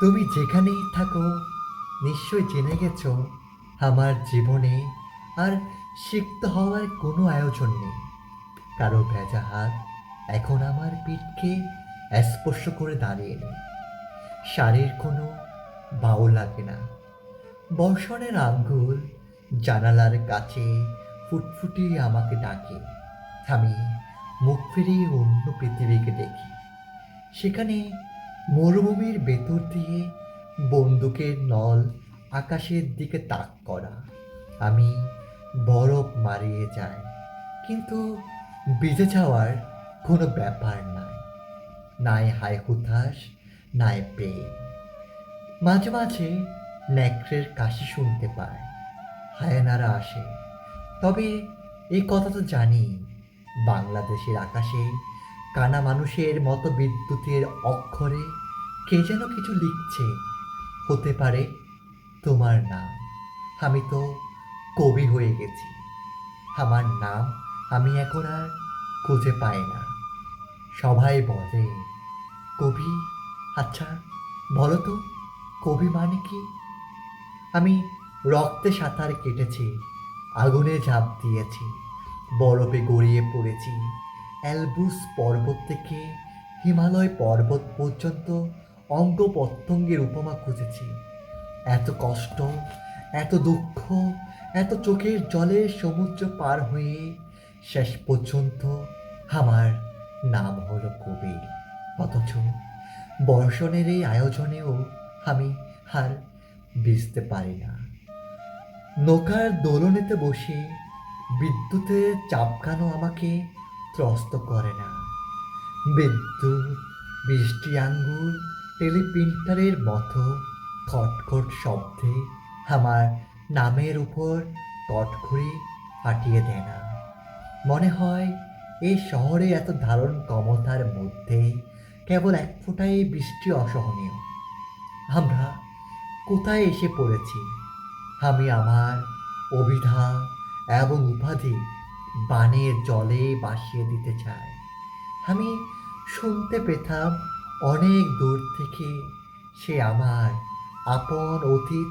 তুমি যেখানেই থাকো, নিশ্চয় জেনে গেছ, আমার জীবনে আর সিক্ত হওয়ার কোনো আয়োজন নেই। কারও ভেজা হাত এখন আমার পিঠকে স্পর্শ করে দাঁড়িয়ে নেই। শাড়ির কোনো বাউ লাগে না। বর্ষণের আঙ্গুল জানালার কাছে ফুটফুটিয়ে আমাকে ডাকে। আমি মুখ ফিরিয়ে অন্য পৃথিবীকে দেখি। সেখানে মরুভূমির ভেতর দিয়ে বন্দুকের নল আকাশের দিকে তাক করা। আমি বরফ মারিয়ে যাই, কিন্তু ভিজে যাওয়ার কোনো ব্যাপার নাই। নাই হায় হুতাশ, নাই প্রেম। মাঝে মাঝে ন্যাকড়ের কাশি শুনতে পায়, হায়ানারা আসে। তবে এই কথা তো জানি, বাংলাদেশের আকাশে কানা মানুষের মতো বিদ্যুতের অক্ষরে কে যেন কিছু লিখছে। হতে পারে তোমার নাম। আমি তো কবি হয়ে গেছি। আমার নাম আমি এখন আর খুঁজে পাই না। সবাই বলে, কবি? আচ্ছা বলো তো, কবি মানে কি? আমি রক্তে সাঁতার কেটেছি, আগুনে ঝাঁপ দিয়েছি, বরফে গড়িয়ে পড়েছি অ্যালবুস পর্বত থেকে হিমালয় পর্বত পর্যন্ত অঙ্গ প্রত্যঙ্গের উপমা খুঁজেছি। এত কষ্ট, এত দুঃখ, এত চোখের জলে সমুদ্র পার হয়ে শেষ পর্যন্ত আমার নাম হলো কবির অথচ বর্ষণের এই আয়োজনেও আমি আর বুঝতে পারি না। নৌকার দোলনেতে বসে বিদ্যুতের চাপকানো আমাকে ত্রস্ত করে না। বিদ্যুৎ, বৃষ্টি আঙ্গুর, টেলিপ্রিন্টারের মতো খটখট শব্দে আমার নামের উপর কটখড়ি ফাটিয়ে দেয় না। মনে হয় এই শহরে এত ধারণ ক্ষমতার মধ্যে কেবল এক ফোঁটাই বৃষ্টি অসহনীয়। আমরা কোথায় এসে পড়েছি? আমি আমার অভিধা এবং উপাধি বানের জলে ভাসিয়ে দিতে চায়। আমি শুনতে পেতাম অনেক দূর থেকে সে আমার আপন অতীত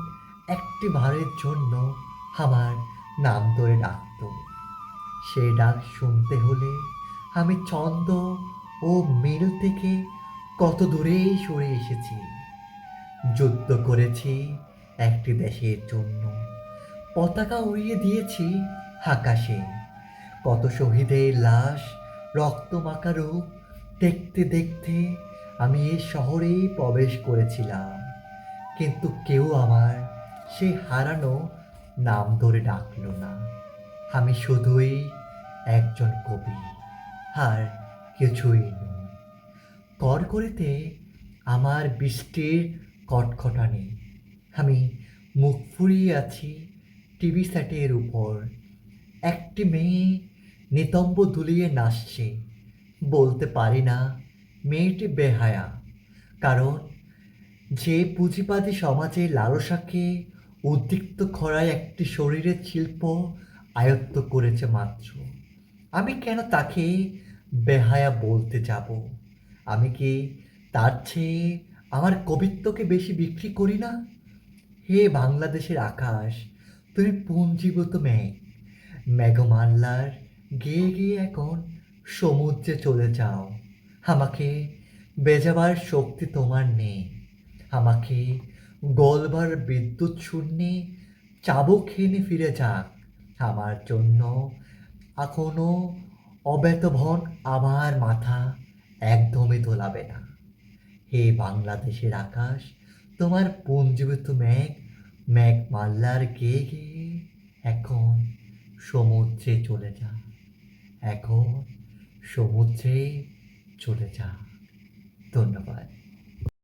একটি ভারের জন্য আমার নাম ধরে ডাকত। সে ডাক শুনতে হলে আমি ছন্দ ও মিল থেকে কত দূরে সরে এসেছি। যুদ্ধ করেছি একটি দেশের জন্য। পতাকা উড়িয়ে দিয়েছি আকাশে। কত শহীদের লাশ, রক্ত মাখা রূপ দেখতে দেখতে আমি এ শহরেই প্রবেশ করেছিলাম। কিন্তু কেউ আমার সেই হারানো নাম ধরে ডাকল না। আমি শুধুই একজন কবি, আর কিছুই নই। করকরিতে আমার বৃষ্টির কটখটানি আমি মুখ ফুরিয়ে আছি টিভি সেটের উপর। একটি মেয়ে নিতম্ব দুলিয়ে নাচছে। বলতে পারি না, মেয়েটি বেহায়া। কারণ যে পুঁজিবাদী সমাজে লালসাকে উদ্রিক্ত করায় একটি শরীরের শিল্প আয়ত্ত করেছে মাত্র। আমি কেন তাকে বেহায়া বলতে যাব? আমি কি তার চেয়ে আমার কবিত্বকে বেশি বিক্রি করি না? হে বাংলাদেশের আকাশ, তুমি পুঞ্জীভূত মেঘ। মেঘমাল্লার গেয়ে গিয়ে এখন সমুদ্রে চলে যাও। আমাকে বেজাবার শক্তি তোমার নেই। আমাকে গলবার বিদ্যুৎ শূন্যে চাবুক খেয়ে ফিরে যাক। আমার জন্য এখনও অবেতভন আমার মাথা একদমই তোলাবে না। হে বাংলাদেশের আকাশ, তোমার পুঞ্জীবিত মেঘ মেঘ মাল্লার গেয়ে গিয়ে এখন সমুদ্রে চলে যা এখন সমুদ্রে চলে যা। ধন্যবাদ।